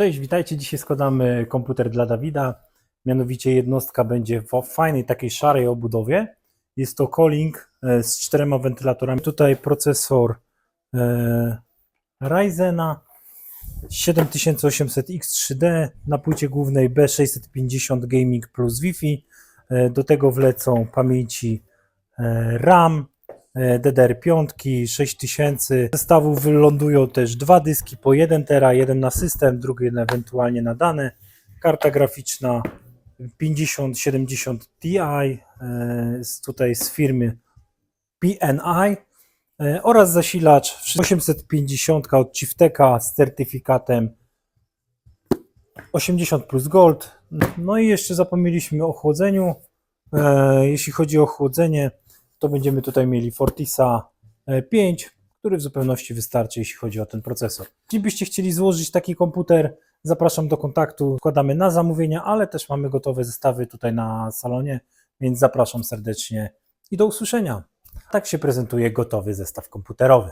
Cześć, witajcie. Dzisiaj składamy komputer dla Dawida. Mianowicie jednostka będzie w fajnej takiej szarej obudowie. Jest to Calling e, z czterema wentylatorami. Tutaj procesor e, Ryzena 7800X3D na płycie głównej B650 Gaming plus Wi-Fi. E, do tego wlecą pamięci RAM, DDR5 6000. Z zestawu wylądują też dwa dyski po 1 tera, jeden na system, drugi ewentualnie na dane. Karta graficzna 5070 Ti e, tutaj z firmy PNI e, oraz zasilacz 850 od Chifteka z certyfikatem 80 plus Gold. No i jeszcze zapomnieliśmy o chłodzeniu. E, Jeśli chodzi o chłodzenie, to będziemy tutaj mieli Fortisa e, 5, który w zupełności wystarczy, jeśli chodzi o ten procesor. Jeśli byście chcieli złożyć taki komputer, zapraszam do kontaktu. Składamy na zamówienia, ale też mamy gotowe zestawy tutaj na salonie, więc zapraszam serdecznie i do usłyszenia. Tak się prezentuje gotowy zestaw komputerowy.